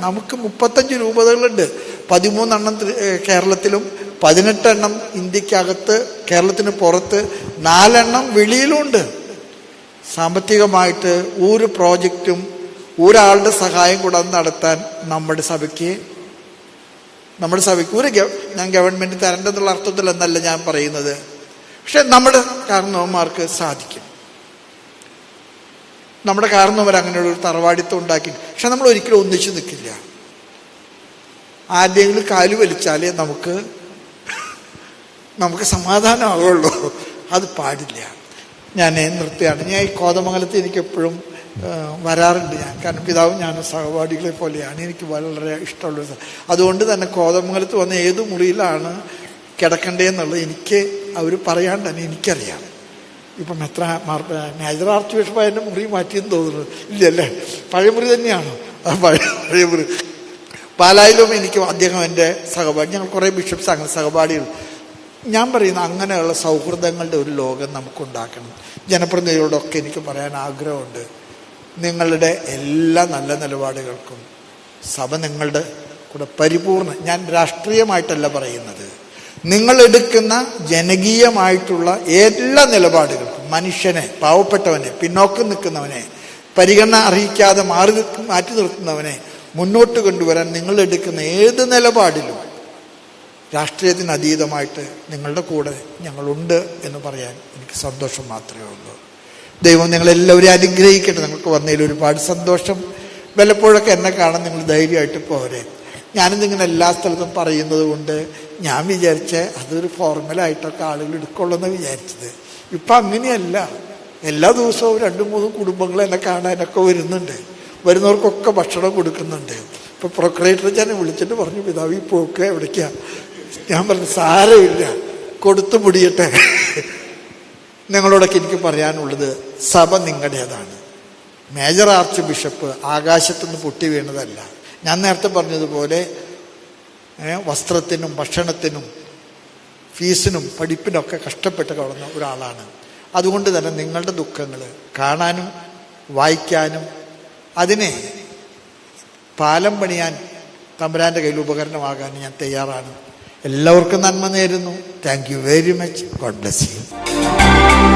നമുക്ക് മുപ്പത്തഞ്ച് രൂപതകളുണ്ട് പതിമൂന്നെണ്ണം കേരളത്തിലും പതിനെട്ടെണ്ണം ഇന്ത്യക്കകത്ത് കേരളത്തിന് പുറത്ത് നാലെണ്ണം വെളിയിലുമുണ്ട് സാമ്പത്തികമായിട്ട് ഒരു പ്രോജക്റ്റും ഒരാളുടെ സഹായം കൂടാതെ നടത്താൻ നമ്മുടെ സഭയ്ക്ക് നമ്മുടെ സഭയ്ക്ക് ഒരു ഞാൻ ഗവൺമെന്റ് തരേണ്ടതെന്നുള്ള അർത്ഥത്തിലെന്നല്ല ഞാൻ പറയുന്നത്. പക്ഷെ നമ്മുടെ കാരണവന്മാർക്ക് സാധിക്കും. നമ്മുടെ കാരണവർ അങ്ങനെയുള്ള ഒരു തറവാടിത്തം ഉണ്ടാക്കി. പക്ഷെ നമ്മൾ ഒരിക്കലും ഒന്നിച്ചു നിൽക്കില്ല. ആരുടെയെങ്കിലും കാലു വലിച്ചാലേ നമുക്ക് നമുക്ക് സമാധാനമാകുള്ളൂ അത് പാടില്ല. ഞാൻ നിർത്തുകയാണ്. ഞാൻ ഈ കോതമംഗലത്ത് എനിക്ക് എപ്പോഴും വരാറുണ്ട് ഞാൻ. കാരണം പിതാവും ഞാൻ സഹപാഠികളെ പോലെയാണ്. എനിക്ക് വളരെ ഇഷ്ടമുള്ളത് അതുകൊണ്ട് തന്നെ കോതമംഗലത്ത് വന്ന ഏത് മുറിയിലാണ് കിടക്കേണ്ടതെന്നുള്ളത് എനിക്ക് അവർ പറയാണ്ട് തന്നെ എനിക്കറിയാം. ഇപ്പം എത്ര മേജർ ആർച്ച് ബിഷപ്പ് അതിന്റെ മുറി മാറ്റിയെന്ന് തോന്നുന്നു. ഇല്ലല്ലേ? പഴയ മുറി തന്നെയാണോ? പഴയ പഴയ മുറി പാലായിലും എനിക്ക് അദ്ദേഹം എന്റെ സഹപാഠി ഞങ്ങൾ കുറേ ബിഷപ്സ് അങ്ങനെ സഹപാഠികൾ. ഞാൻ പറയുന്ന അങ്ങനെയുള്ള സൗഹൃദങ്ങളുടെ ഒരു ലോകം നമുക്കുണ്ടാക്കണം. ജനപ്രതിനിധികളോടൊക്കെ എനിക്ക് പറയാൻ ആഗ്രഹമുണ്ട്. നിങ്ങളുടെ എല്ലാ നല്ല നിലപാടുകൾക്കും സഭ നിങ്ങളുടെ കൂടെ പരിപൂർണ ഞാൻ രാഷ്ട്രീയമായിട്ടല്ല പറയുന്നത്. നിങ്ങൾ എടുക്കുന്ന ജനകീയമായിട്ടുള്ള എല്ലാ നിലപാടുകൾക്കും മനുഷ്യനെ പാവപ്പെട്ടവനെ പിന്നോക്കം നിൽക്കുന്നവനെ പരിഗണന അറിയിക്കാതെ മാറി മാറ്റി നിർത്തുന്നവനെ മുന്നോട്ട് കൊണ്ടുവരാൻ നിങ്ങൾ എടുക്കുന്ന ഏത് നിലപാടിലും രാഷ്ട്രീയത്തിന് അതീതമായിട്ട് നിങ്ങളുടെ കൂടെ ഞങ്ങളുണ്ട് എന്ന് പറയാൻ എനിക്ക് സന്തോഷം മാത്രമേ ഉള്ളൂ. ദൈവം നിങ്ങളെല്ലാവരെയും അനുഗ്രഹിക്കട്ടെ. നിങ്ങൾക്ക് വന്നതിൽ ഒരുപാട് സന്തോഷം. വല്ലപ്പോഴൊക്കെ എന്നെ കാണാൻ നിങ്ങൾ ധൈര്യമായിട്ട് പോരെ ഞാനിതിങ്ങനെ എല്ലാ സ്ഥലത്തും പറയുന്നത് കൊണ്ട് ഞാൻ വിചാരിച്ച അതൊരു ഫോർമലായിട്ടൊക്കെ ആളുകൾ എടുക്കുള്ളൂ വിചാരിച്ചത്. ഇപ്പം അങ്ങനെയല്ല. എല്ലാ ദിവസവും രണ്ടും മൂന്ന് കുടുംബങ്ങൾ എന്നെ കാണാനൊക്കെ വരുന്നുണ്ട്. വരുന്നവർക്കൊക്കെ ഭക്ഷണം കൊടുക്കുന്നുണ്ട്. ഇപ്പം പ്രൊക്രേറ്റർ ഞാൻ വിളിച്ചിട്ട് പറഞ്ഞു പിതാവ് ഈ പോക്ക് എവിടേക്കാ? ഞാൻ പറഞ്ഞു സാരമില്ല. കൊടുത്തു മുടിയട്ടെ. നിങ്ങളോടൊക്കെ എനിക്ക് പറയാനുള്ളത് സഭ നിങ്ങളുടേതാണ്. മേജർ ആർച്ച് ബിഷപ്പ് ആകാശത്തുനിന്ന് പൊട്ടി വീണതല്ല. ഞാൻ നേരത്തെ പറഞ്ഞതുപോലെ വസ്ത്രത്തിനും ഭക്ഷണത്തിനും ഫീസിനും പഠിപ്പിനൊക്കെ കഷ്ടപ്പെട്ട് കളഞ്ഞ ഒരാളാണ്. അതുകൊണ്ട് തന്നെ നിങ്ങളുടെ ദുഃഖങ്ങൾ കാണാനും വായിക്കാനും അതിനെ പാലം പണിയാൻ തമ്പുരാന്റെ കയ്യിൽ ഉപകരണമാകാൻ ഞാൻ തയ്യാറാണ്. എല്ലാവർക്കും നന്മ നേരുന്നു. Thank you very much God bless you